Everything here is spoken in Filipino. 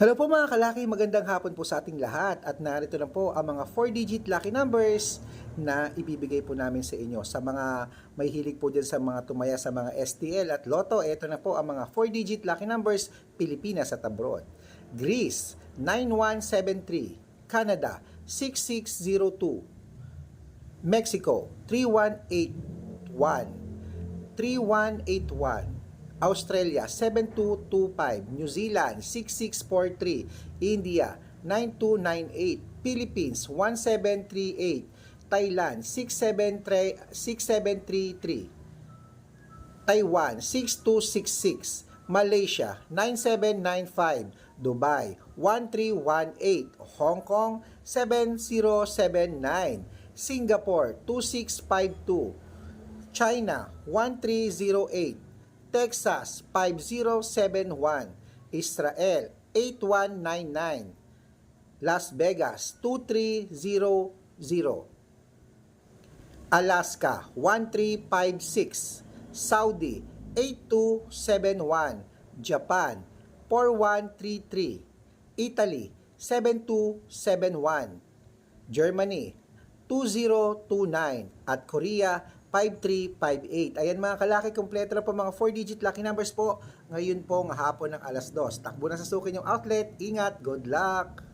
Hello po mga kalaki, magandang hapon po sa ating lahat at narito na po ang mga 4-digit lucky numbers na ibibigay po namin sa inyo. Sa mga may hilig po dyan sa mga tumaya sa mga STL at Lotto, ito na po ang mga 4-digit lucky numbers Pilipinas at abroad. Greece, 9173. Canada, 6602. Mexico, 3181. 3181. Australia 7225, New Zealand 6643, India 9298, Philippines 1738, Thailand 673 6733, Taiwan 6266, Malaysia 9795, Dubai 1318, Hong Kong 7079, Singapore 2652, China 1308, Texas 5071, Israel 8199, Las Vegas 2300, Alaska 1356, Saudi 8271, Japan 4133, Italy 7271, Germany 2029 at Korea 5358. Ayan mga kalaki, kompleto na po mga 4-digit lucky numbers po. Ngayon po ng hapon ng alas 2. Takbo na sa sukin yung outlet. Ingat, good luck!